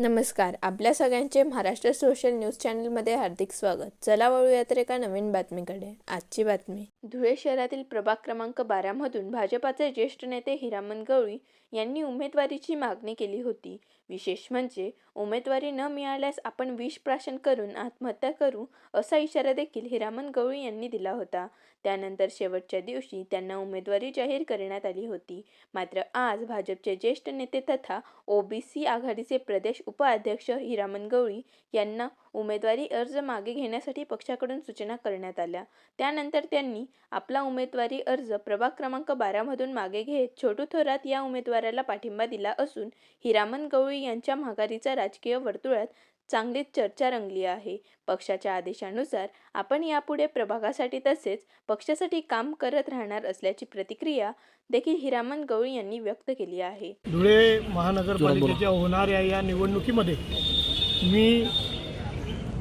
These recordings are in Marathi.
नमस्कार आपल्या सगळ्यांचे महाराष्ट्र सोशल न्यूज चॅनलमध्ये हार्दिक स्वागत. चला वळूयात तर एका नवीन बातमीकडे. आजची बातमी. धुळे शहरातील प्रभाग क्रमांक बारामधून भाजपाचे ज्येष्ठ नेते हिरामन गवळी यांनी उमेदवारीची मागणी केली होती. विशेष म्हणजे उमेदवारी न मिळाल्यास आपण विष प्राशन करून आत्महत्या करू असा इशारा देखील हिरामन गवळी यांनी दिला होता. त्यानंतर शेवटच्या दिवशी त्यांना उमेदवारी जाहीर करण्यात आली होती. मात्र आज भाजपचे ज्येष्ठ नेते तथा ओबीसी आघाडीचे प्रदेश उपाध्यक्ष हिरामन गवळी यांना उमेदवारी अर्ज मागे घेण्यासाठी पक्षाकडून सूचना करण्यात आल्या. त्यानंतर त्यांनी आपला उमेदवारी अर्ज प्रभाग क्रमांक बारामधून मागे घेत छोटू थोरात या उमेदवाराला पाठिंबा दिला असून हिरामन गवळी यांच्या माघारीचा राजकीय वर्तुळात चांगलीच चर्चा रंगली आहे. पक्षाच्या आदेशानुसार आपण यापुढे प्रभागासाठी तसेच पक्षासाठी काम करत राहणार असल्याची प्रतिक्रिया देखील हिरामन गवळी यांनी व्यक्त केली आहे. धुळे महानगरपालिकेच्या होणाऱ्या या निवडणुकीमध्ये मी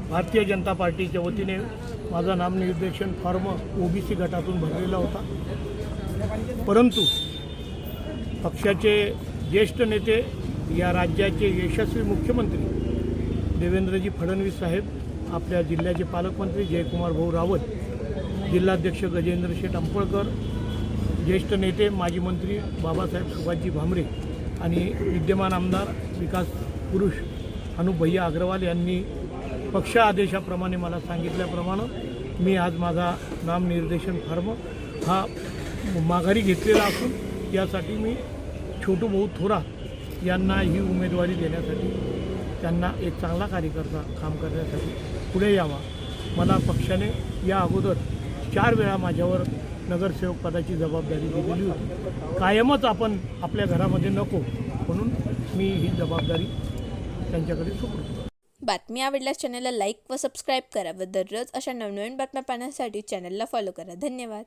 भारतीय जनता पार्टीच्या वतीने माझा नामनिर्देशन फॉर्म ओबीसी गटातून भरलेला होता. परंतु पक्षाचे ज्येष्ठ नेते या राज्याचे यशस्वी मुख्यमंत्री देवेंद्रजी फडणवीस साहेब आपल्या जिल्ह्याचे पालकमंत्री जयकुमार भाऊ रावत जिल्हाध्यक्ष गजेंद्र शेठ अंपळकर ज्येष्ठ नेते माजी मंत्री बाबासाहेब सुभाषजी भामरे आणि विद्यमान आमदार विकास पुरुष अनुभय्या भैया अग्रवाल यांनी पक्ष आदेशाप्रमाणे मला सांगितल्याप्रमाणे मी आज माझा नामनिर्देशन फॉर्म हा माघारी घेतलेला असून यासाठी मी छोटू भाऊ थोरात यांना ही उमेदवारी देण्यासाठी त्यांना एक चांगला कार्यकर्ता काम करण्यासाठी पुढे यावा. मला पक्षाने या अगोदर चार वेळा माझ्यावर नगरसेवक पदाची जबाबदारी दिलेली होती. कायमच आपण आपल्या घरामध्ये नको म्हणून मी ही जबाबदारी त्यांच्याकडे सोपवतो बातमी आवडल्यास चॅनलला लाईक व सबस्क्राईब करा व दररोज अशा नवनवीन बातम्या पाहण्यासाठी चॅनलला फॉलो करा. धन्यवाद.